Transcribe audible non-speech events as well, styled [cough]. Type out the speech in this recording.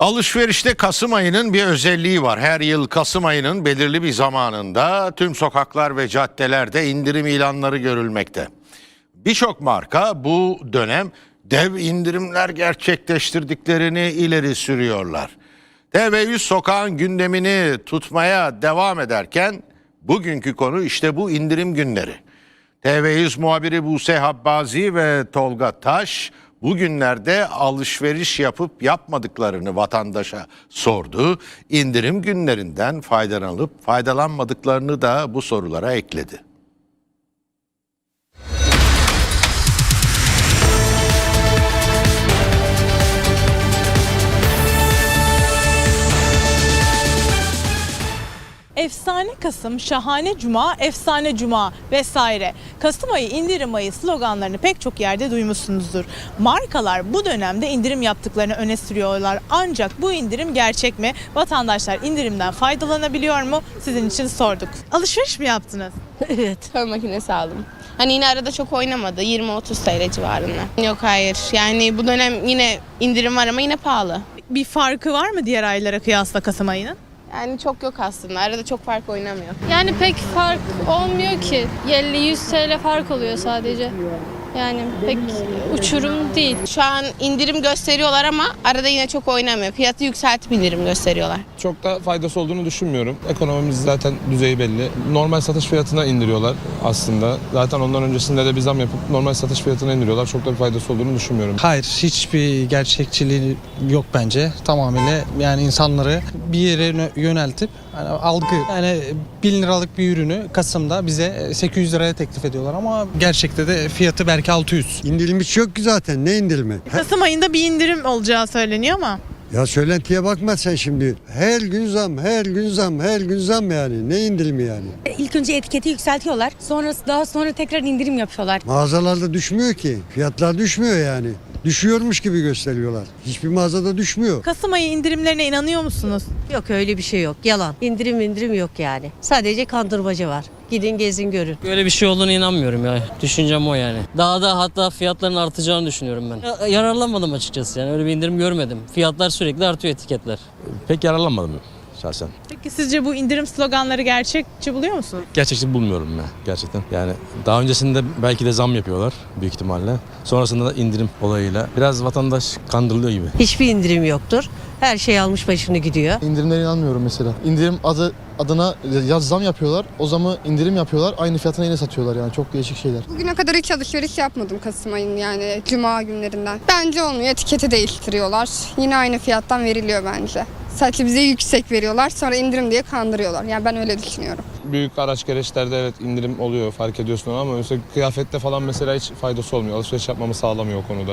Alışverişte Kasım ayının bir özelliği var. Her yıl Kasım ayının belirli bir zamanında tüm sokaklar ve caddelerde indirim ilanları görülmekte. Birçok marka bu dönem dev indirimler gerçekleştirdiklerini ileri sürüyorlar. TV100 sokağın gündemini tutmaya devam ederken bugünkü konu işte bu indirim günleri. TV100 muhabiri Buse Habbazi ve Tolga Taş bugünlerde alışveriş yapıp yapmadıklarını vatandaşa sordu. İndirim günlerinden faydalanıp faydalanmadıklarını da bu sorulara ekledi. Efsane Kasım, Şahane Cuma, Efsane Cuma vesaire. Kasım ayı indirim ayı sloganlarını pek çok yerde duymuşsunuzdur. Markalar bu dönemde indirim yaptıklarını öne sürüyorlar. Ancak bu indirim gerçek mi? Vatandaşlar indirimden faydalanabiliyor mu? Sizin için sorduk. Alışveriş mi yaptınız? [laughs] Evet. Fön makinesi aldım. Hani yine arada çok oynamadı. 20-30 TL civarında. Yok hayır. Yani bu dönem yine indirim var ama yine pahalı. Bir farkı var mı diğer aylara kıyasla Kasım ayının? Yani çok yok aslında. Arada çok fark oynamıyor. Yani pek fark olmuyor ki. 50-100 TL fark oluyor sadece. Yani pek uçurum değil. Şu an indirim gösteriyorlar ama arada yine çok oynamıyor. Fiyatı yükseltip indirim gösteriyorlar. Çok da faydası olduğunu düşünmüyorum. Ekonomimiz zaten düzeyi belli. Normal satış fiyatına indiriyorlar aslında. Zaten ondan öncesinde de bir zam yapıp normal satış fiyatına indiriyorlar. Çok da bir faydası olduğunu düşünmüyorum. Hayır hiçbir gerçekçiliği yok bence. Tamamıyla yani insanları bir yere yöne- yöneltip hani algı yani 1000 liralık bir ürünü Kasım'da bize 800 liraya teklif ediyorlar ama gerçekte de fiyatı belki 600. İndirilmiş yok ki zaten. Ne indirimi? Kasım ayında bir indirim olacağı söyleniyor ama. Ya söylentiye bakma sen şimdi. Her gün zam, her gün zam, her gün zam yani. Ne indirimi yani? İlk önce etiketi yükseltiyorlar. Sonra daha sonra tekrar indirim yapıyorlar. Mağazalarda düşmüyor ki. Fiyatlar düşmüyor yani. Düşüyormuş gibi gösteriyorlar. Hiçbir mağazada düşmüyor. Kasım ayı indirimlerine inanıyor musunuz? Yok öyle bir şey yok. Yalan. İndirim indirim yok yani. Sadece kandırmacı var. Gidin gezin görün. Böyle bir şey olduğunu inanmıyorum ya. Düşüncem o yani. Daha da hatta fiyatların artacağını düşünüyorum ben. Ya- Yararlanmadım açıkçası yani. Öyle bir indirim görmedim. Fiyatlar sürekli artıyor etiketler. Pek yararlanmadım şahsen. Peki sizce bu indirim sloganları gerçekçi buluyor musunuz? Gerçekçi bulmuyorum ben gerçekten. Yani daha öncesinde belki de zam yapıyorlar büyük ihtimalle. Sonrasında da indirim olayıyla biraz vatandaş kandırılıyor gibi. Hiçbir indirim yoktur. Her şey almış başını gidiyor. İndirimlere inanmıyorum mesela. İndirim adı adına ya zam yapıyorlar, o zamı indirim yapıyorlar, aynı fiyatına yine satıyorlar yani çok değişik şeyler. Bugüne kadar hiç alışveriş yapmadım Kasım ayının yani cuma günlerinden. Bence olmuyor. Etiketi değiştiriyorlar. Yine aynı fiyattan veriliyor bence. Sadece bize yüksek veriyorlar sonra indirim diye kandırıyorlar. Yani ben öyle düşünüyorum. Büyük araç gereçlerde evet indirim oluyor fark ediyorsun ama mesela kıyafette falan mesela hiç faydası olmuyor. Alışveriş yapmamı sağlamıyor o konuda.